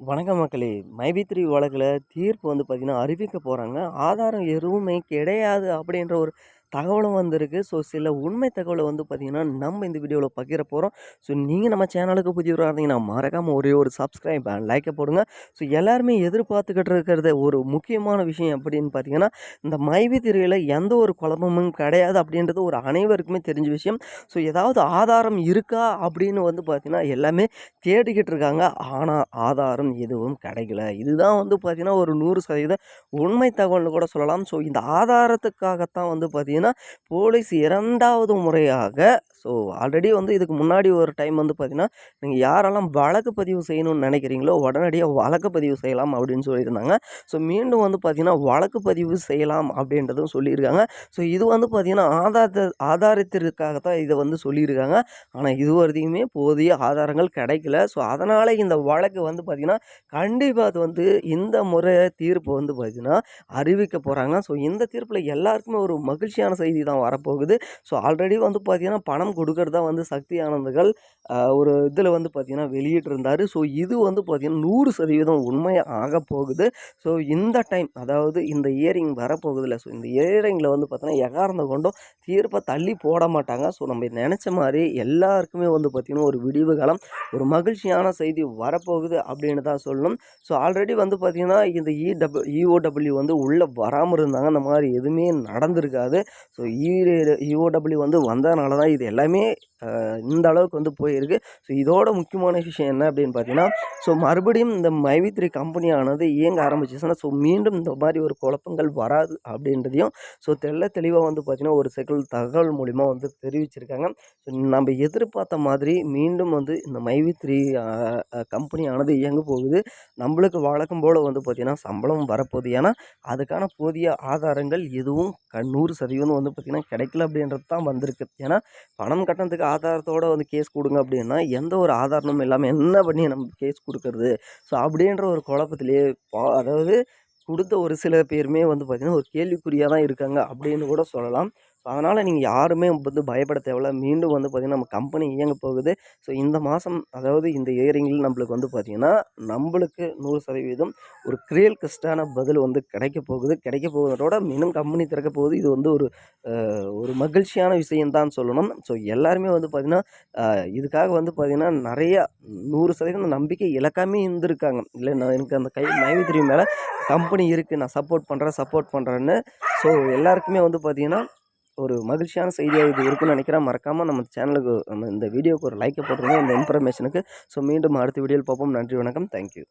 வணக்க மக்களே. மைவி த்ரீ வழக்கில் தீர்ப்பு வந்து பார்த்திங்கன்னா அறிவிக்க போகிறாங்க ஆதாரம் எதுவுமே கிடையாது அப்படின்ற ஒரு தகவலும் வந்திருக்கு. ஸோ சில உண்மை தகவலை வந்து பார்த்திங்கன்னா நம்ம இந்த வீடியோவில் பகிர போகிறோம் ஸோ நீங்கள் நம்ம சேனலுக்கு புதியவராக இருந்தீங்கன்னா மறக்காமல் ஒரே ஒரு சப்ஸ்கிரைப் அண்ட் லைக்கை போடுங்க. ஸோ எல்லாருமே எதிர்பார்த்துக்கிட்டு இருக்கிறது ஒரு முக்கியமான விஷயம் அப்படின்னு பார்த்தீங்கன்னா இந்த மைவி திரையில் எந்த ஒரு குழப்பமும் கிடையாது அப்படின்றது ஒரு அனைவருக்குமே தெரிஞ்ச விஷயம். ஸோ ஏதாவது ஆதாரம் இருக்கா அப்படின்னு வந்து பார்த்திங்கன்னா எல்லாமே தேடிக்கிட்டு இருக்காங்க. ஆனால் ஆதாரம் எதுவும் கிடைக்கல. இதுதான் வந்து பார்த்திங்கன்னா ஒரு நூறு சதவீதம் உண்மை தகவல்னு கூட சொல்லலாம். ஸோ இந்த ஆதாரத்துக்காகத்தான் வந்து பார்த்திங்கன்னா போலீஸ் இரண்டாவது முறையாக ஸோ ஆல்ரெடி வந்து இதுக்கு முன்னாடி ஒரு டைம் வந்து பார்த்தீங்கன்னா நீங்கள் யாரெல்லாம் வழக்கு பதிவு செய்யணும்னு நினைக்கிறீங்களோ உடனடியாக வழக்கு பதிவு செய்யலாம் அப்படின்னு சொல்லியிருந்தாங்க. ஸோ மீண்டும் வந்து பார்த்திங்கன்னா வழக்கு பதிவு செய்யலாம் அப்படின்றதும் சொல்லியிருக்காங்க. ஸோ இது வந்து பார்த்திங்கன்னா ஆதாரத்தை ஆதாரத்திற்காக தான் இதை வந்து சொல்லியிருக்காங்க. ஆனால் இது வரைக்குமே போதிய ஆதாரங்கள் கிடைக்கல. ஸோ அதனால் இந்த வழக்கு வந்து பார்த்திங்கன்னா கண்டிப்பாக அது வந்து இந்த முறை தீர்ப்பு வந்து பார்த்திங்கன்னா அறிவிக்க போகிறாங்க ஸோ இந்த தீர்ப்பில் எல்லாருக்குமே ஒரு மகிழ்ச்சியான செய்தி தான் வரப்போகுது. ஸோ ஆல்ரெடி வந்து பார்த்திங்கன்னா பணம் கொடுக்கறதா வந்து சக்தி ஆனந்துகள் ஒரு இதில் வந்து பார்த்திங்கன்னா வெளியிட்டிருந்தார். ஸோ இது வந்து பார்த்திங்கன்னா நூறு சதவீதம் உண்மையாக ஆக போகுது. ஸோ இந்த டைம் அதாவது இந்த இயரிங் வரப்போகுதில்ல. ஸோ இந்த இயரிங்கில் வந்து பார்த்திங்கன்னா எகார்ந்த கொண்டும் தீர்ப்பை தள்ளி போட மாட்டாங்க. ஸோ நம்ம நினச்ச மாதிரி எல்லாருக்குமே வந்து பார்த்திங்கன்னா ஒரு விடிவு காலம் ஒரு மகிழ்ச்சியான செய்தி வரப்போகுது அப்படின்னு தான் சொல்லணும். ஸோ ஆல்ரெடி வந்து பார்த்திங்கன்னா இந்த இடபிள்யூ இஓடபிள்யூ வந்து உள்ளே வராமல் இருந்தாங்க. அந்த மாதிரி எதுவுமே நடந்திருக்காது. ஸோ இ இஓடபிள்யூ வந்து வந்ததுனால தான் இது எல்லாமே இந்த அளவுக்கு வந்து போயிருக்கு. ஸோ இதோட முக்கியமான விஷயம் என்ன அப்படின்னு பார்த்தீங்கன்னா ஸோ மறுபடியும் இந்த மைவித்ரி கம்பெனியானது இயங்க ஆரம்பிச்சிச்சுன்னா ஸோ மீண்டும் இந்த மாதிரி ஒரு குழப்பங்கள் வராது அப்படின்றதையும் ஸோ தெல்ல தெளிவாக வந்து பார்த்திங்கன்னா ஒரு செகல் தகவல் மூலிமா வந்து தெரிவிச்சிருக்காங்க. ஸோ நம்ம எதிர்பார்த்த மாதிரி மீண்டும் வந்து இந்த மைவித்ரி கம்பெனியானது இயங்க போகுது. நம்மளுக்கு வழக்கம் போல் வந்து பார்த்திங்கன்னா சம்பளம் வரப்போகுது. ஏன்னா அதுக்கான போதிய ஆதாரங்கள் எதுவும் நூறு சதவீதம் வந்து பார்த்திங்கன்னா கிடைக்கல அப்படின்றது தான் வந்திருக்கு. ஏன்னா பணம் கட்டணத்துக்கு ஆதாரத்தோடு வந்து கேஸ் கொடுங்க அப்படின்னா எந்த ஒரு ஆதாரமும் இல்லாமல் என்ன பண்ணி நம்ம கேஸ் கொடுக்கறது? ஸோ அப்படின்ற ஒரு குழப்பத்திலே அதாவது கொடுத்த ஒரு சில பேருமே வந்து பார்த்திங்கன்னா ஒரு கேள்விக்குறியாக தான் இருக்காங்க அப்படின்னு கூட சொல்லலாம். ஸோ அதனால் நீங்கள் யாருமே வந்து பயப்பட தேவையில்ல. மீண்டும் வந்து பார்த்திங்கன்னா நம்ம கம்பெனி இயங்க போகுது. ஸோ இந்த மாதம் அதாவது இந்த இயரிங்கில் நம்மளுக்கு வந்து பார்த்திங்கன்னா நம்மளுக்கு நூறு சதவீதம் ஒரு கிரியல் கஸ்டான பதில் வந்து கிடைக்க போகுது. கிடைக்க போகிறதோட மீண்டும் கம்பெனி திறக்க போகுது. இது வந்து ஒரு ஒரு மகிழ்ச்சியான விஷயம்தான் சொல்லணும். ஸோ எல்லாருமே வந்து பார்த்திங்கன்னா இதுக்காக வந்து பார்த்திங்கன்னா நிறையா நூறு சதவீதம் நம்பிக்கை இலக்காமே இருந்திருக்காங்க. இல்லை நான் எனக்கு அந்த கை மைவி மேலே கம்பெனி இருக்குது நான் சப்போர்ட் பண்ணுறேன் சப்போர்ட் பண்ணுறேன்னு ஸோ எல்லாருக்குமே வந்து பார்த்திங்கன்னா ஒரு மகிழ்ச்சியான செய்தியாக இது இருக்குன்னு நினைக்கிறேன். மறக்காமல் நம்ம சேனலுக்கு நம்ம இந்த வீடியோக்கு ஒரு லைக்கை போட்டுருங்க. இந்த இன்ஃபர்மேஷனுக்கு ஸோ மீண்டும் அடுத்த வீடியோவில் பார்ப்போம். நன்றி வணக்கம். தேங்க்யூ